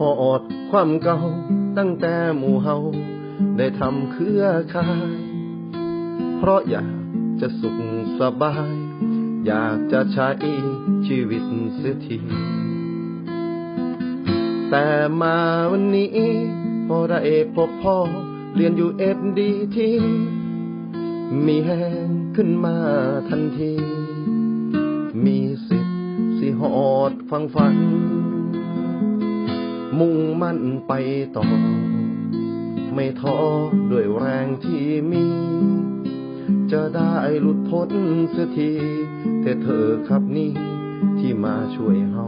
คืออดความเก่าตั้งแต่หมู่เฮาได้ทำเครือข่าย เพราะอยากจะสุขสบาย อยากจะใช้ชีวิตเสียทีแต่มาวันนี้พอได้พบพ่อเรียนอยู่เอ็ดดีทีมีแหงขึ้นมาทันที มีสิทธิ์สิหอดฟังฝัน มุ่งมั่นไปต่อ ไม่ท้อด้วยแรงที่มี จะได้หลุดพ้นเสียที แต่เธอครับนี่ที่มาช่วยเฮา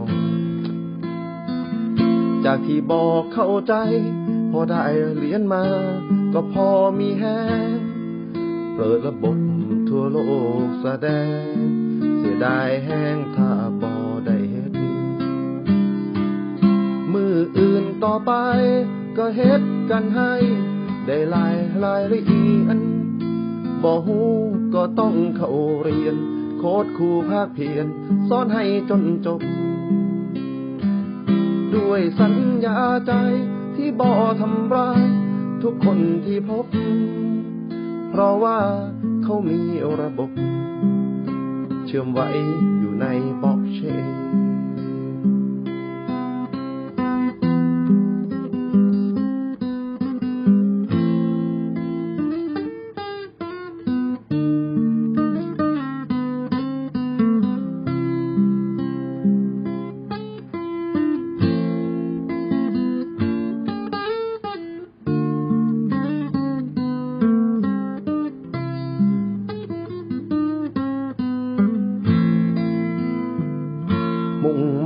จากที่บอกเข้าใจ พอได้เรียนมา ก็พอมีแฮงเปิดระบบทั่วโลกแสดง เสียดายแห้งถ้าบ ไป ก็เฮ็ดกันให้ ได้หลายรายละเอียดบ่ฮู้ก็ต้องเข้าเรียน โคดครูภาคเพียนสอนให้จนจบ ด้วยสัญญาใจที่บ่ทำร้าย ทุกคนที่พบ เพราะว่าเขามีระบบ เชื่อมไว้อยู่ในบล็อกเชน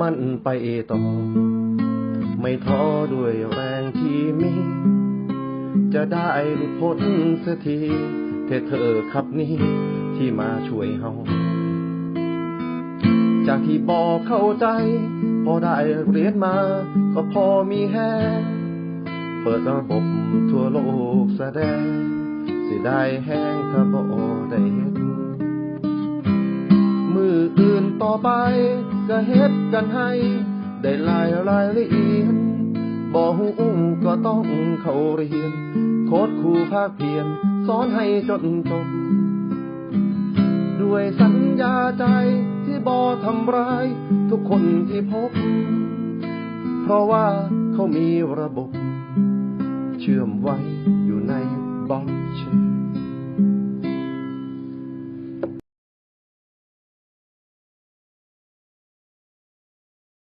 มั่นไปต่อ ไม่ท้อด้วยแรงที่มี จะได้หลุดพ้นสียทีเธอเธอครับนี้ที่มาช่วยเฮาจากที่บอกเข้าใจ พอได้เรียนมา ก็พอมีแฮงเปิดระบบทั่วโลกแสดง สิได้แห้งถ้าบ่ได้ ไปก็เฮ็ดกันให้ ได้หลายรายละเอียดบ่ฮู้ก็ต้องเข้าเรียน โคดครูภาคเพียนสอนให้จนจบ ด้วยสัญญาใจที่บ่ทำร้าย ทุกคนที่พบ เพราะว่าเขามีระบบ เชื่อมไว้อยู่ในบล็อกเชน